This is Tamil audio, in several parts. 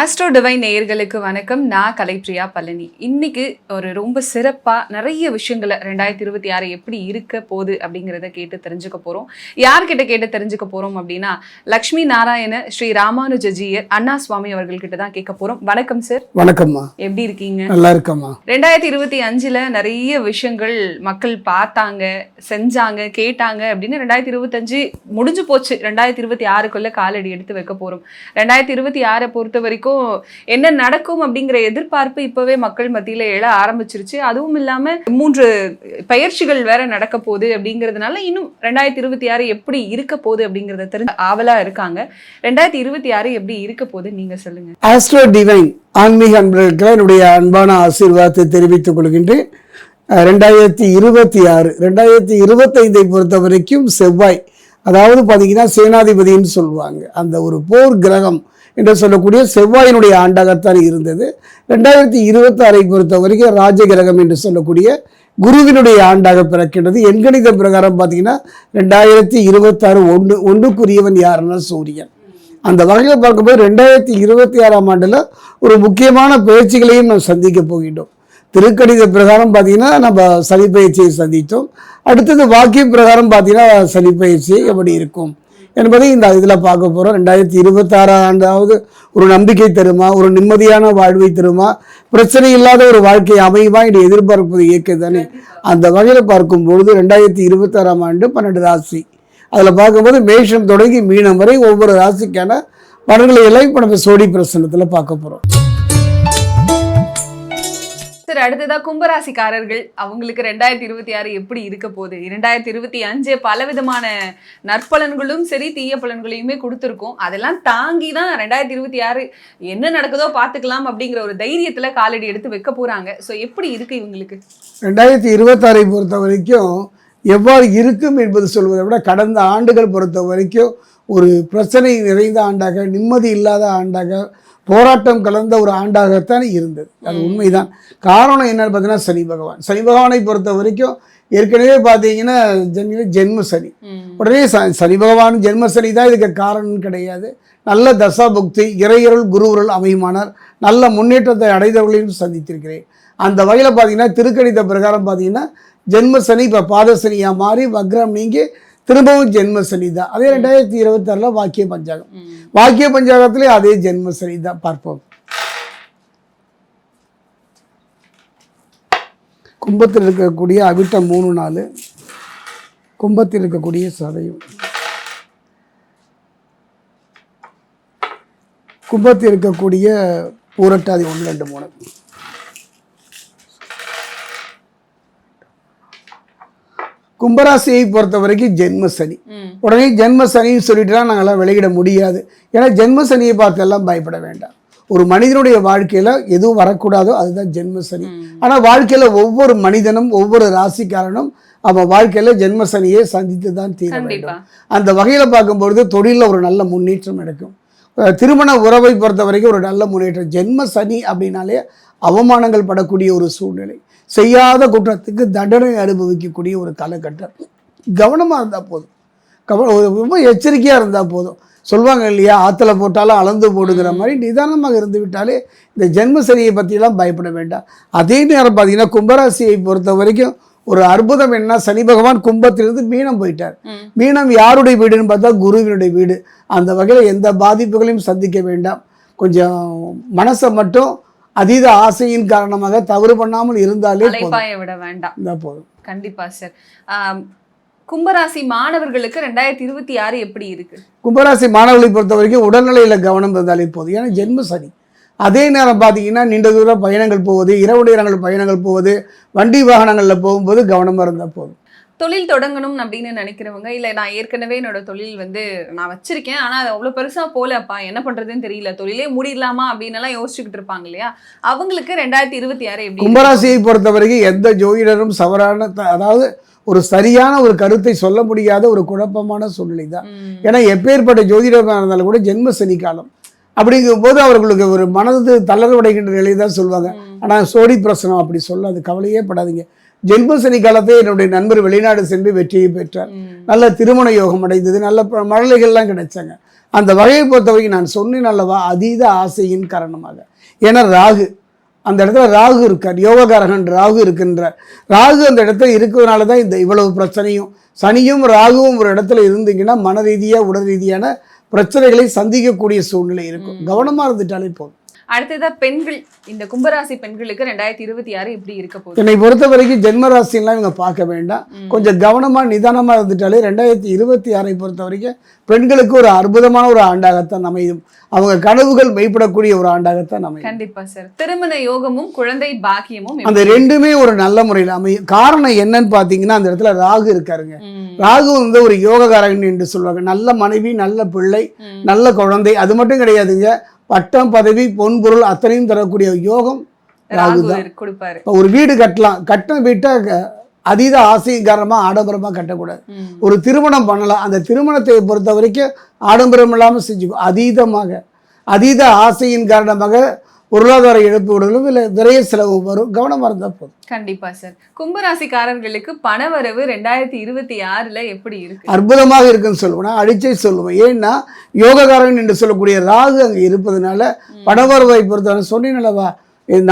ஆஸ்ட்ரோ டிவைன் நேயர்களுக்கு வணக்கம். நான் கலைப்ரியா பழனி. இன்னைக்கு ஒரு ரொம்ப சிறப்பா நிறைய விஷயங்களை ரெண்டாயிரத்தி இருபத்தி ஆறு எப்படி இருக்க போகுது அப்படிங்கிறத கேட்டு தெரிஞ்சுக்க போறோம். யார்கிட்ட கேட்டு தெரிஞ்சுக்க போறோம் அப்படின்னா லக்ஷ்மி நாராயண ஸ்ரீ ராமானுஜஜியர் அண்ணா சுவாமி அவர்கள்கிட்ட தான் கேட்க போறோம். வணக்கம் சார் வணக்கம்மா. எப்படி இருக்கீங்க? நல்லா இருக்கம்மா. ரெண்டாயிரத்தி இருபத்தி அஞ்சுல நிறைய விஷயங்கள் மக்கள் பார்த்தாங்க செஞ்சாங்க கேட்டாங்க அப்படின்னு ரெண்டாயிரத்தி இருபத்தஞ்சு முடிஞ்சு போச்சு. ரெண்டாயிரத்தி இருபத்தி ஆறுக்குள்ள காலடி எடுத்து வைக்க போறோம். ரெண்டாயிரத்தி இருபத்தி ஆறை பொறுத்த வரைக்கும் என்ன நடக்கும் அப்படிங்கிற எதிர்பார்ப்பு இப்பவே மக்கள் மத்தியில எழ ஆரம்பிச்சிருச்சு. அதுவும் இல்லாம மூன்று பயிற்சிகள் வேற நடக்க போகுது அப்படிங்கிறதுனால இன்னும் ரெண்டாயிரத்தி இருபத்தி ஆறு எப்படி இருக்க போகுது அப்படிங்கறத தெரிஞ்சு ஆவலா இருக்காங்க. ரெண்டாயிரத்தி இருபத்தி ஆறு எப்படி இருக்க போகுது நீங்க சொல்லுங்க. ஆஸ்ட்ரோ டிவைன் ஆன்மீக அன்பர்களுக்கு என்னுடைய அன்பான ஆசீர்வாதத்தை தெரிவித்துக் கொள்கின்றேன். ரெண்டாயிரத்தி இருபத்தி ஆறு ரெண்டாயிரத்தி இருபத்தைந்தை பொறுத்த வரைக்கும் செவ்வாய் அதாவது பார்த்தீங்கன்னா சேனாதிபதின்னு சொல்லுவாங்க. அந்த ஒரு போர் கிரகம் என்று சொல்லக்கூடிய செவ்வாயினுடைய ஆண்டாகத்தான் இருந்தது. ரெண்டாயிரத்தி இருபத்தாறை பொறுத்த வரைக்கும் ராஜ கிரகம் என்று சொல்லக்கூடிய குருவினுடைய ஆண்டாக பிறக்கின்றது. எண்கணித பிரகாரம் பார்த்தீங்கன்னா ரெண்டாயிரத்தி இருபத்தாறு ஒன்று ஒன்றுக்குரியவன் யாருன்னா சூரியன். அந்த வகையில் பார்க்கும்போது ரெண்டாயிரத்தி இருபத்தி ஆறாம் ஆண்டில் ஒரு முக்கியமான பயிற்சிகளையும் நாம் சந்திக்க போகின்றோம். திருக்கணித பிரகாரம் பார்த்தீங்கன்னா நம்ம சனி பயிற்சியை சந்தித்தோம். அடுத்தது வாக்கிய பிரகாரம் பார்த்தீங்கன்னா சனி பயிற்சி எப்படி இருக்கும்? என்பதை இந்த இதில் பார்க்க போகிறோம் ரெண்டாயிரத்தி இருபத்தாறாம் ஆண்டாவது ஒரு நம்பிக்கை தருமா? ஒரு நிம்மதியான வாழ்வை தருமா? பிரச்சனை இல்லாத ஒரு வாழ்க்கை அமையுமா? என்று எதிர்பார்ப்பது இயற்கை தானே அந்த வகையில் பார்க்கும் பொழுது ரெண்டாயிரத்தி இருபத்தாறாம் ஆண்டு பன்னெண்டு ராசி. அதில் பார்க்கும்போது மேஷம் தொடங்கி மீனம் வரை ஒவ்வொரு ராசிக்கான பலன்களை எல்லாம் இப்போ நம்ம சோடி பிரசனத்தில் பார்க்க போகிறோம் சரி அடுத்ததா கும்பராசிக்காரர்கள். அவங்களுக்கு ரெண்டாயிரத்தி இருபத்தி ஆறு எப்படி இருக்க போகுது? இரண்டாயிரத்தி இருபத்தி அஞ்சு பலவிதமான நற்பலன்களும் சரி தீய பலன்களையுமே கொடுத்துருக்கோம். அதெல்லாம் தாங்கி தான் ரெண்டாயிரத்தி இருபத்தி ஆறு என்ன நடக்குதோ பார்த்துக்கலாம் அப்படிங்கிற ஒரு தைரியத்துல காலடி எடுத்து வைக்க போறாங்க. ஸோ எப்படி இருக்கு இவங்களுக்கு? ரெண்டாயிரத்தி இருபத்தாறை பொறுத்த வரைக்கும் எவ்வாறு இருக்கும் என்பது சொல்வதை விட கடந்த ஆண்டுகள் பொறுத்த வரைக்கும் ஒரு பிரச்சனை நிறைந்த ஆண்டாக நிம்மதி இல்லாத ஆண்டாக போராட்டம் கலந்த ஒரு ஆண்டாகத்தான் இருந்தது. அது உண்மைதான். காரணம் என்னன்னு பார்த்தீங்கன்னா சனி பகவான். சனி பகவானை பொறுத்த வரைக்கும் ஏற்கனவே பார்த்தீங்கன்னா ஜென்ம ஜென்ம சனி. உடனே ச சனி பகவான் ஜென்ம சனி தான் இதுக்கு காரணம் கிடையாது. நல்ல தசா புக்தி இறையருள் குருவருள் அமையுமானார் நல்ல முன்னேற்றத்தை அடைந்தவர்களையும் சந்தித்திருக்கிறேன். அந்த வகையில் பார்த்தீங்கன்னா திருக்கணித பிரகாரம் பார்த்தீங்கன்னா ஜென்ம சனி இப்போ பாத சனியாக மாறி வக்ரம் நீங்கி திரும்பவும் ஜென்ம சனி தான் அதே ரெண்டாயிரத்தி இருபத்தாறில் வாக்கிய பஞ்சாகம் வாக்கிய பஞ்சாங்கத்திலே அதே ஜென்ம சனி தான் பார்ப்போம். கும்பத்தில் இருக்கக்கூடிய அவிட்டம் மூணு நாள் கும்பத்தில் இருக்கக்கூடிய சதயம். கும்பத்தில் இருக்கக்கூடிய பூரட்டாதி ஒன்று ரெண்டு மூணு. கும்பராசியை பொறுத்த வரைக்கும் ஜென்ம சனி. உடனே ஜென்ம சனின்னு சொல்லிட்டுலாம் நாங்கள்லாம் விலகிட முடியாது. ஏன்னா ஜென்ம சனியை பார்த்தெல்லாம் பயப்பட வேண்டாம். ஒரு மனிதனுடைய வாழ்க்கையில் எதுவும் வரக்கூடாதோ அதுதான் ஜென்ம சனி. ஆனால் வாழ்க்கையில் ஒவ்வொரு மனிதனும் ஒவ்வொரு ராசிக்காரனும் அவன் வாழ்க்கையில் ஜென்ம சனியை சந்தித்து தான் தீர வேண்டும். அந்த வகையில் பார்க்கும்பொழுது தொழிலில் ஒரு நல்ல முன்னேற்றம் நடக்கும் அஹ் திருமண உறவை பொறுத்த வரைக்கும் ஒரு நல்ல முன்னேற்றம். ஜென்ம சனி அப்படின்னாலே அவமானங்கள் படக்கூடிய ஒரு சூழ்நிலை. செய்யாத குற்றத்துக்கு தண்டனை அனுபவிக்கக்கூடிய ஒரு காலகட்டம். கவனமாக இருந்தால் போதும். கவனம் ரொம்ப எச்சரிக்கையாக இருந்தால் போதும். சொல்லுவாங்க இல்லையா? ஆற்றுல போட்டாலும் அளந்து போடுங்கிற மாதிரி நிதானமாக இருந்து விட்டாலே இந்த ஜென்ம சனியை பற்றியெல்லாம் பயப்பட வேண்டாம். அதே நேரம் பார்த்தீங்கன்னா கும்பராசியை பொறுத்த வரைக்கும் ஒரு அற்புதம் என்ன? சனி பகவான் கும்பத்திலிருந்து மீனம் போயிட்டார். மீனம் யாருடைய வீடுன்னு பார்த்தா குருவினுடைய வீடு. அந்த வகையில் எந்த பாதிப்புகளையும் சந்திக்க வேண்டாம். கொஞ்சம் மனசை மட்டும் அதீத ஆசையின் காரணமாக தவறு பண்ணாமல் இருந்தாலே விட வேண்டாம். போதும். கண்டிப்பா சார் கும்பராசி மாணவர்களுக்கு ரெண்டாயிரத்தி இருபத்தி ஆறு எப்படி இருக்கு? கும்பராசி மாணவர்களை பொறுத்த வரைக்கும் உடல்நிலையில் கவனம் இருந்தாலே போதும். ஏன்னா ஜென்ம சனி. அதே நேரம் பார்த்தீங்கன்னா நீண்ட தூர பயணங்கள் போவது இரவு நேரங்கள் பயணங்கள் போவது வண்டி வாகனங்களில் போகும்போது கவனமாக இருந்தால் போதும். தொழில் தொடங்கணும் அப்படின்னு நினைக்கிறவங்க இல்ல நான் ஏற்கனவே என்னோட தொழில் வந்து நான் வச்சிருக்கேன் ஆனா அது அவ்வளவு பெருசா போலப்பா என்ன பண்றதுன்னு தெரியல தொழிலே மூடிடலாமா அப்படின்னு எல்லாம் யோசிச்சுக்கிட்டு இருப்பாங்க இல்லையா? அவங்களுக்கு ரெண்டாயிரத்தி இருபத்தி ஆறு எப்படி? கும்பராசியை பொறுத்த வரைக்கும் எந்த ஜோதிடரும் சவறான த- அதாவது ஒரு சரியான ஒரு கருத்தை சொல்ல முடியாத ஒரு குழப்பமான சூழ்நிலை தான். ஏன்னா எப்பேற்பட்ட ஜோதிடமாக இருந்தாலும் கூட ஜென்ம சனி காலம் அப்படிங்கும்போது அவர்களுக்கு ஒரு மனது தளர்வடைகின்ற நிலை தான் சொல்லுவாங்க ஆனால் சோடி பிரசனம் அப்படி சொல்லாது கவலையே படாதீங்க. ஜென்ம சனி காலத்தை என்னுடைய நண்பர் வெளிநாடு சென்று வெற்றியை பெற்றார். நல்ல திருமண யோகம் அடைந்தது நல்ல மழலைகள்லாம் கிடைச்சாங்க. அந்த வகையை பொறுத்த வரைக்கும் நான் சொன்னேன் அல்லவா அதீத ஆசையின் காரணமாக. ஏன்னா ராகு அந்த இடத்துல ராகு இருக்கார் யோககாரகன் ராகு இருக்கின்றார். ராகு அந்த இடத்துல இருக்கிறதுனால தான் இந்த இவ்வளவு பிரச்சனையும் சனியும் ராகுவும் ஒரு இடத்துல இருந்தீங்கன்னா மன ரீதியாக உடல் ரீதியான பிரச்சனைகளை சந்திக்கக்கூடிய சூழ்நிலை இருக்கும். கவனமாக இருந்துட்டாலே போதும். அடுத்ததா பெண்கள் இந்த கும்பராசி பெண்களுக்கு ரெண்டாயிரத்தி இருபத்தி ஆறு எப்படி இருக்க போகுது? என்னை பொறுத்த வரைக்கும் ஜென்ம ராசியெல்லாம் இவங்க பார்க்க வேண்டாம். கொஞ்சம் கவனமாக நிதானமாக இருந்துட்டாலே ரெண்டாயிரத்தி இருபத்தி ஆறை பொறுத்த வரைக்கும் பெண்களுக்கு ஒரு அற்புதமான ஒரு ஆண்டாகத்தான் அமையும். அவங்க கனவுகள் மெய்ப்படக்கூடிய ஒரு ஆண்டாகத்தான் அமையும். கண்டிப்பா சார் திருமண யோகமும் குழந்தை பாக்கியமும் அந்த ரெண்டுமே ஒரு நல்ல முறையில் அமையும். காரணம் என்னன்னு பார்த்தீங்கன்னா அந்த இடத்துல ராகு இருக்காருங்க. ராகு வந்து ஒரு யோககாரகன் என்று சொல்லுவாங்க. நல்ல மனைவி நல்ல பிள்ளை. நல்ல குழந்தை அது மட்டும் கிடையாதுங்க. பட்டம் பதவி பொன்பொருள் அத்தனையும் தரக்கூடிய யோகம் ராகு தான் இப்போ ஒரு வீடு கட்டலாம். கட்டின வீட்டை க- அதீத ஆசையின் காரணமாக ஆடம்பரமாக கட்டக்கூடாது ஒரு திருமணம் பண்ணலாம். அந்த திருமணத்தை பொறுத்த வரைக்கும் ஆடம்பரம் இல்லாமல் செஞ்சுக்கும் அதீதமாக. அதீத ஆசையின் காரணமாக பொருளாதார இழப்பு விடலும் இல்லை விரைய செலவு வரும். கவனமாக இருந்தால் போதும். கண்டிப்பா சார். கும்பராசிக்காரர்களுக்கு பணவரவு ரெண்டாயிரத்தி இருபத்தி ஆறுல எப்படி இருக்கு? அற்புதமாக இருக்குன்னு சொல்லுவேன் அடிச்சே சொல்லுவேன். ஏன்னா யோககாரன் என்று சொல்லக்கூடிய ராகு அங்கே இருப்பதனால பண வருவாய் பொறுத்தவரை சொன்னீங்களவா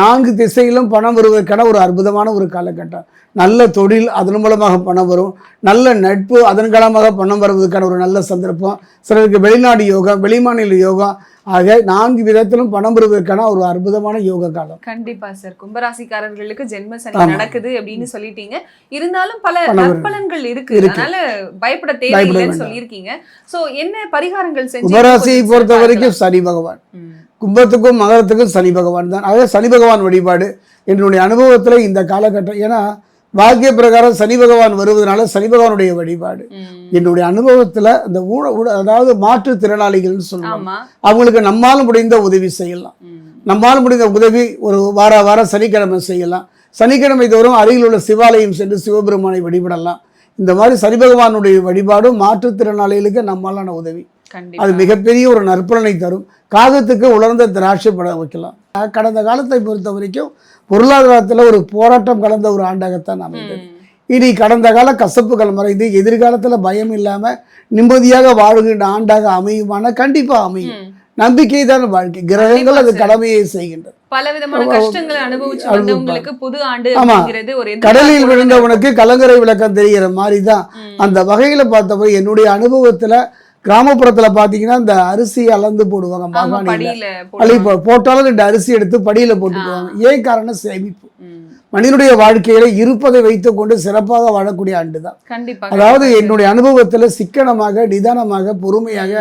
நான்கு திசையிலும் பணம் வருவதற்கான ஒரு அற்புதமான ஒரு காலகட்டம். நல்ல தொழில் அதன் மூலமாக பணம் வரும். நல்ல நட்பு அதன் காலமாக பணம் வருவதற்கான ஒரு நல்ல சந்தர்ப்பம். சிலருக்கு வெளிநாடு யோகா வெளிமாநில யோகா ஆக நான்கு விதத்திலும் பணம் வருவதற்கான ஒரு அற்புதமான யோக காலம். கண்டிப்பா சார். கும்பராசிக்காரர்களுக்கு ஜென்ம சனி ஆமா. நடக்குது அப்படின்னு சொல்லிட்டீங்க. இருந்தாலும் பல. நற்பலன்கள் இருக்கு. அதனால பயப்பட தேவையில்லைன்னு. சொல்லியிருக்கீங்க. சோ என்ன பரிகாரங்கள் செஞ்சு கும்பராசியை பொறுத்த வரைக்கும் சனி பகவான். கும்பத்துக்கும் மகரத்துக்கும் சனி பகவான் தான். ஆக சனி பகவான் வழிபாடு என்னுடைய அனுபவத்தில் இந்த காலகட்டம். ஏன்னா வாக்கிய பிரகாரம் சனி பகவான் வருவதனால சனி பகவானுடைய வழிபாடு. என்னுடைய அனுபவத்தில் இந்த ஊழ அதாவது மாற்றுத்திறனாளிகள்னு சொல்லுவாங்க. அவங்களுக்கு நம்மால் முடிந்த உதவி செய்யலாம். ம், நம்மால் முடிந்த உதவி ஒரு வார வாரம் சனிக்கிழமை செய்யலாம். சனிக்கிழமை தோறும் அருகில் உள்ள சிவாலயம் சென்று சிவபெருமானை வழிபடலாம். இந்த மாதிரி சனி பகவானுடைய வழிபாடும் மாற்றுத்திறனாளிகளுக்கு நம்மாலான உதவி. அது மிகப்பெரிய ஒரு நற்பலனை தரும். காகத்துக்கு உலர்ந்த திராட்சை பட வைக்கலாம். கடந்த காலத்தை பொறுத்த வரைக்கும் பொருளாதாரத்தில் ஒரு போராட்டம் கலந்த ஒரு ஆண்டாகத்தான் அமைந்தது. இனி கடந்த கால கசப்புகள் மறைந்து எதிர்காலத்தில் பயம் இல்லாமல் நிம்மதியாக வாழுகின்ற ஆண்டாக அமையுமான கண்டிப்பாக அமையும். நம்பிக்கை தான் வாழ்க்கை. கிரகங்கள் அது கடமையை செய்கின்றது பல விதமான கஷ்டங்களை அனுபவிச்சு அனுபவிப்பாங்க. வந்தவங்களுக்கு புது ஆண்டு ஆமா. அப்படிங்கிறது ஒரு கடலில் விழுந்தவனுக்கு கலங்கரை விளக்கம் தெரிகிற மாதிரி தான். அந்த வகையில் பார்த்தப்ப என்னுடைய அனுபவத்தில் கிராமப்புறத்தில் பார்த்தீங்கன்னா இந்த அரிசி அளந்து போடுவாங்க மாகாணியில் படியில அள்ளி போடுவாங்க. போ- போட்டாலும் ரெண்டு அரிசி எடுத்து படியில் போட்டுக்குவாங்க ஏன் காரணம் சேமிப்பு. மனிதனுடைய வாழ்க்கையில இருப்பதை வைத்துக்கொண்டு சிறப்பாக வாழக்கூடிய ஆண்டு தான் கண்டிப்பா அதாவது என்னுடைய அனுபவத்தில் சிக்கனமாக நிதானமாக பொறுமையாக.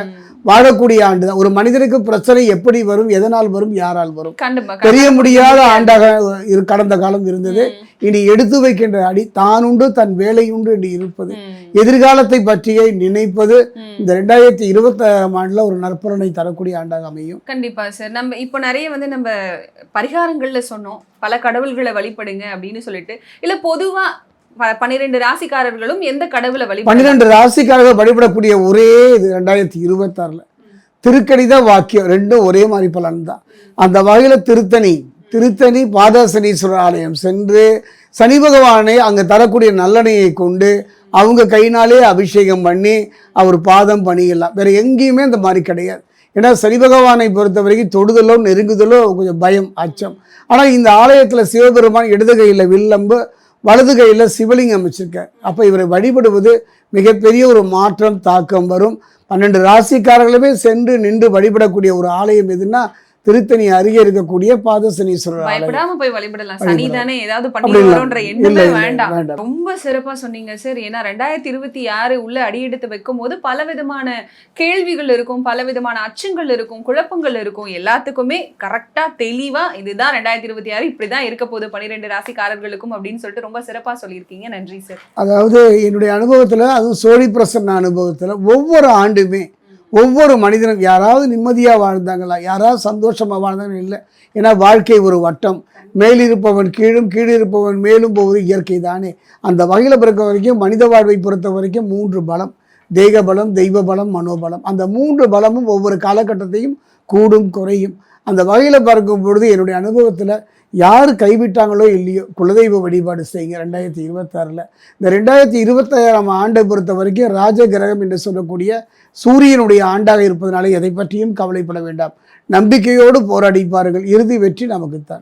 வாழக்கூடிய ஆண்டு தான் ஒரு மனிதனுக்கு பிரச்சனை எப்படி வரும் எதனால் வரும் யாரால் வரும்? தெரிய. முடியாத ஆண்டாக கடந்த காலம் இருந்தது. இனி எடுத்து வைக்கின்ற அடி தானுண்டு தன் வேலையுண்டு என்று இருப்பது. எதிர்காலத்தை பற்றியே நினைப்பது. இந்த ரெண்டாயிரத்தி இருபத்தாறாம் ஆண்டுல ஒரு நற்பலனை தரக்கூடிய ஆண்டாக அமையும். கண்டிப்பா சார். நம்ம இப்போ நிறைய வந்து நம்ம பரிகாரங்கள்ல சொன்னோம். பல கடவுள்களை வழிபடுங்க அப்படின்னு சொல்லிட்டு. இல்ல பொதுவா பன்னிரெண்டு ராசிக்காரர்களும் எந்த கடவுளை வழி பன்னிரெண்டு ராசிக்காரர்கள் வழிபடக்கூடிய ஒரே இது ரெண்டாயிரத்தி இருபத்தாறில். திருக்கணித வாக்கியம் ரெண்டும் ஒரே மாதிரி பலன் தான். அந்த வகையில் திருத்தணி திருத்தணி பாதசனீஸ்வரர் ஆலயம் சென்று சனி பகவானை அங்கே தரக்கூடிய நல்லணையை கொண்டு அவங்க கையினாலே அபிஷேகம் பண்ணி அவர் பாதம் பணியலாம். வேறு எங்கேயுமே அந்த மாதிரி கிடையாது. ஏன்னா சனி பகவானை பொறுத்த வரைக்கும் தொடுதலோ நெருங்குதலோ கொஞ்சம் பயம் அச்சம். ஆனால் இந்த ஆலயத்தில் சிவபெருமான் இடது கையில் வில்லம்பு வலது கையில் சிவலிங்கம் வச்சிருக்கார் அப்போ இவரை வழிபடுவது மிகப்பெரிய ஒரு மாற்றம் தாக்கம் வரும். பன்னெண்டு ராசிக்காரர்களுமே சென்று நின்று வழிபடக்கூடிய ஒரு ஆலயம் எதுன்னா திருத்தணி அருகே இருக்கக்கூடிய பாதசனீஸ்வரர் பயப்படாம போய் வழிபடலாம். சனி. தானே ஏதாவது அப்படி பண்ணி இல்ல. வரோன்ற இல்ல, எண்ணமே வேண்டாம். ரொம்ப சிறப்பா சொன்னீங்க சார் ஏன்னா ரெண்டாயிரத்தி இருபத்தி ஆறு உள்ள அடியெடுத்து வைக்கும் போது பல விதமான கேள்விகள் இருக்கும் பல விதமான அச்சங்கள் இருக்கும் குழப்பங்கள் இருக்கும். எல்லாத்துக்குமே கரெக்டா தெளிவா இதுதான் ரெண்டாயிரத்தி இருபத்தி ஆறு இப்படிதான் இருக்க போகுது பன்னிரெண்டு ராசிக்காரர்களுக்கும் அப்படின்னு சொல்லிட்டு ரொம்ப சிறப்பா சொல்லியிருக்கீங்க. நன்றி சார் அதாவது என்னுடைய அனுபவத்தில் அதுவும் சோழி பிரசன்ன அனுபவத்தில் ஒவ்வொரு ஆண்டுமே ஒவ்வொரு மனிதனும் யாராவது நிம்மதியாக வாழ்ந்தாங்களா? யாராவது சந்தோஷமாக வாழ்ந்தாங்கன்னு இல்லை. ஏன்னா வாழ்க்கை ஒரு வட்டம். மேலிருப்பவன் கீழும் கீழிருப்பவன் மேலும் போவது இயற்கை தானே. அந்த வகையில் பிறக்க வரைக்கும் மனித வாழ்வை பொறுத்த வரைக்கும் மூன்று பலம். தெய்வ பலம் தெய்வ பலம் மனோபலம். அந்த மூன்று பலமும் ஒவ்வொரு காலகட்டத்தையும் கூடும் குறையும். அந்த வகையில் பார்க்கும் பொழுது என்னுடைய அனுபவத்தில் யார் கைவிட்டாங்களோ இல்லையோ குலதெய்வ வழிபாடு செய்யுங்க ரெண்டாயிரத்தி இருபத்தாறில். இந்த ரெண்டாயிரத்தி இருபத்தாறாம் ஆண்டை பொறுத்த வரைக்கும் ராஜ கிரகம் என்று சொல்லக்கூடிய சூரியனுடைய ஆண்டாக இருப்பதனால எதை பற்றியும் கவலைப்பட வேண்டாம். நம்பிக்கையோடு போராடி பாருங்கள் இறுதி வெற்றி நமக்குத்தான்